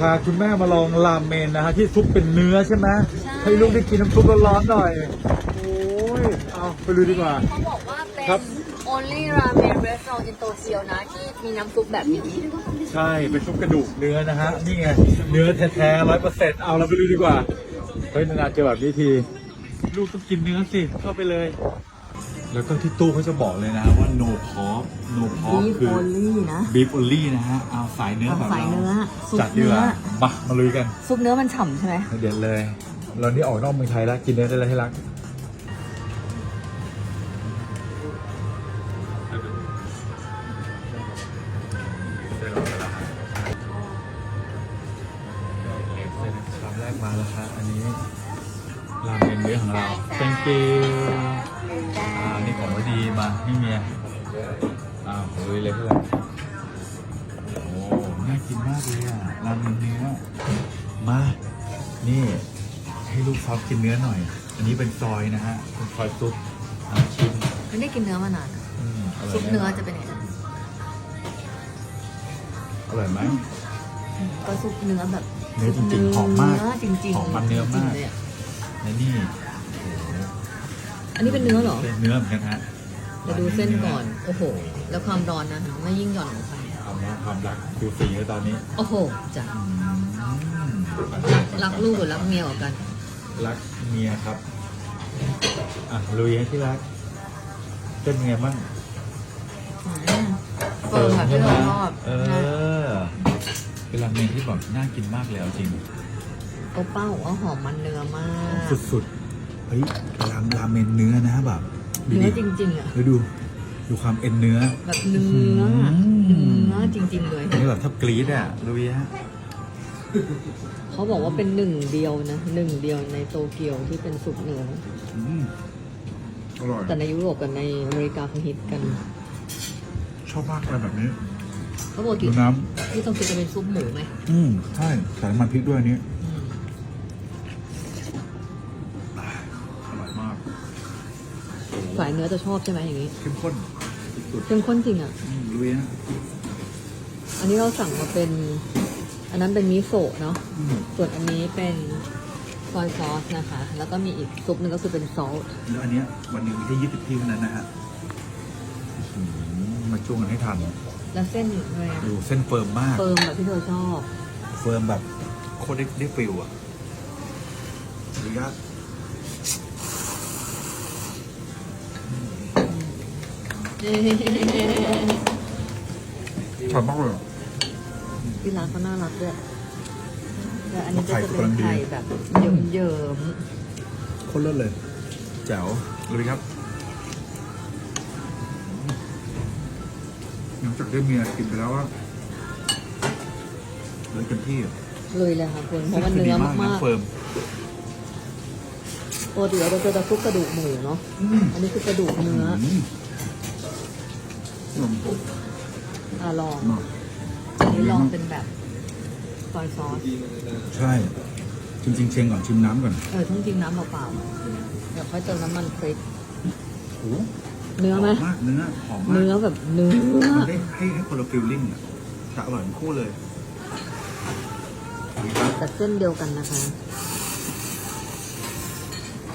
พาคุณแม่มาลองรามเมนนะฮะที่ซุปเป็นเนื้อใช่ไหมให้ลูกได้กินน้ำซุปร้อนๆหน่อย โอ้ย เอาไปดูดีกว่า เขาบอกว่าเป็น ครับ only ramen restaurant in Tokyo นะ ที่มีน้ำซุปแบบนี้ ใช่ เป็นซุปกระดูกเนื้อนะฮะ นี่ไง เนื้อแท้ๆร้อยเปอร์เซ็นต์เอาเราไปดูดีกว่า เฮ้ย นานๆเจอแบบนี้ที ลูกต้องกินเนื้อสิ เข้าไปเลย แล้วก็ที่ตู้เขาจะบอกเลยนะว่า no pork no pork beef คือ only นะ beef only นะฮะเอาสายเนื้อแบบเอาสายเราเนื้อซุปจัดดีกว่าเนื้อ มามาลุยกันซุปเนื้อมันฉ่ำใช่ไหมเด็ดเลย เรานี่ออกนอกเมืองไทยแล้วกินเนื้อได้เลยให้รักคำแรกมาแล้วครับอันนี้ ราเมนเนื้อของเรา thank you อ่านี่ของไว้ดีมาให้เมียอ่าผมเลยเลยเพื่อนโอ้น่ากินมากเลยอะราเมนเนื้อมา นี่ให้ลูกซอฟกินเนื้อหน่อย อันนี้เป็นซอยนะฮะเป็นซอยซุปอ่าชิมไม่ได้กินเนื้อมานานอะอืมอร่อยซุปไหมเนื้อจะเป็นยังไงอร่อยไหม ก็ซุปเนื้อแบบเนื้อจริงๆหอมมากเนื้อจริงๆหอมมันเนื้อมาก จริงๆเลยอะ และนี่อันนี้เป็นเนื้อเหรอเป็นเนื้อเหมือนกันฮะเดี๋ยวดูเส้นก่อน โอ้โห แล้วความร้อนนะคะไม่ยิ่งหย่อนลงไปความรักความรักดูสีเลยตอนนี้โอ้โหจ้ะอืมรักลูกหรือรักเมียกว่ากัน รักเมียครับอะลุยให้ที่รักเป็นไงบ้างอืมเฟิร์มแบบที่เราชอบเอนะ อเป็นราเมนที่แบบน่ากินมากเลยเอาจริง โอป้าบอกว่าหอมมันเนื้อมาก สุดๆ เฮ้ยรามราเมนเนื้อนะแบบดูเนื้อดิจริงๆอะ แล้วดู ดูความเอ็นเนื้อ แบบเนื้ออืม เนื้อจริง ๆ เลย อันนี้แบบถ้ากรี๊ดอะลุยฮะ เขาบอกว่าเป็นหนึ่งเดียวนะหนึ่งเดียวในโตเกียวที่เป็นซุปเนื้อ อืมอร่อย แต่ในยุโรปกับในอเมริกาเขาฮิตกันชอบมากอะไรแบบนี้ เขาบอกดูที่น้ที่โตเกียวจะเป็นซุปหมูไหมำอืมใช่ใส่น้ำมันพริกด้วยอันนี้ สายเนื้อจะชอบใช่ไหมอย่างนี้ เข้มข้นสุดเข้มข้นจริงอะ ๆอืมลุยฮะอันนี้เราสั่งมาเป็น อันนั้นเป็นมิโซะเนาะ อืมส่วนอันนี้เป็นซอยซอสนะคะ แล้วก็มีอีกซุปหนึงก็คือเป็นซอสแล้วอันเนี้ยวันหนึงมีแค่ยี่สิบที่เท่านั้นนะฮะอืมมาช่วงกันให้ทันแล้วเส้นเลยอะดูเส้นเฟิร์มมาก เฟิร์มแบบที่เธอชอบ เฟิร์มแบบโคตรได้ได้ฟิลอะดูยาก ชอบมากเลยที่ร้านเขาน่ารักด้วยแต่อันนี้ก็ไข่จะกำเป็ลันงดีไข่แบบเยิ้มโคตรเลิศเลย แจ๋วลุยครับหลังจากได้เมียกินไปแล้วว่าเลยเต็มที่อะๆเลยเลยค่ะคุณเพราะว่าเนื้อมากนะเฟิร์มๆปกติเราจะเจอแต่ซุปกระดูกหมูเนาะอืมอันนี้คือกระดูกเนื้อ อืมอืมอะลองอืมอันนี้ลองเป็นแบบซอยซอส ใช่ จริงๆเชียงก่อนชิมน้ำก่อนเออต้องจิ้มน้ำเปล่าๆเดี๋ยวค่อยเติมน้ำมันพริก โอ้เนื้อไหมหมากเนื้อหอมมากเนื้อแบบเนื้อ มันได้ให้ให้คนละฟิลลิ่งอะจะอร่อยทั้งคู่เลยลุยครับแต่เส้นเดียวกันนะคะ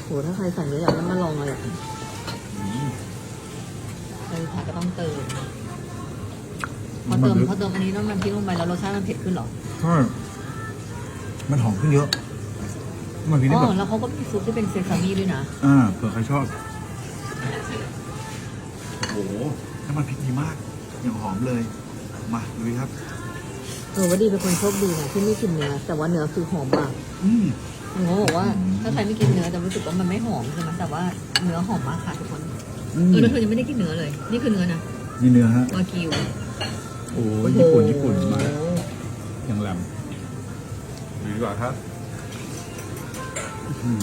โหถ้าใครสั่งเยอะอยากให้มาลองเลยอะอืม ใครสั่งก็ต้องเติมพอเติมพอเติมอันนี้น้ำมันพริกลงไปแล้วรสชาติมันเผ็ดขึ้นเหรอใช่มันหอมขึ้นเยอะมันพี่อ๋นี่อแบบแล้วเขาก็มีซุปที่เป็นเซซามิด้วยนะอ่าเผื่อใครชอบโอ้โหน้ำมันพริกดีมากอย่างหอมเลยมาลุยครับเออว่าดีเป็นคนโชคดีนะที่ไม่กินเนื้อแต่ว่าเนื้อคือหอมมากอืมหนูบอกว่าอืมถ้าใครไม่กินเนื้อจะรู้สึกว่ามันไม่หอมใช่ไหมแต่ว่าเนื้อหอมมากค่ะทุกคน อืมเออแล้วเธอยังไม่ได้กินเนื้อเลย นี่คือเนื้อนะนี่เนื้อฮะ วากิวโอ้ยญี่ปุ่น ญี่ปุ่นมาอย่างแหลมดูดีกว่าครับอื้อหือ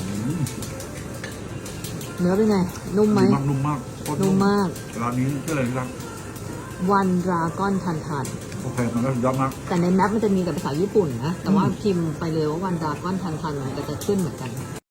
เนื้อเป็นไง นุ่มไหม ดีมากนุ่มมากโคตรนุ่มมาก ร้านนี้ชื่ออะไรนะครับวันดราก้อนทันทัน โอเคมันก็สุดยอดมาก แต่ในแมปมันจะมีแต่ภาษาญี่ปุ่นนะ แต่ว่าพิมพ์ไปเลยว่าวันดราก้อนทันทันมันก็จะขึ้นเหมือนกันอ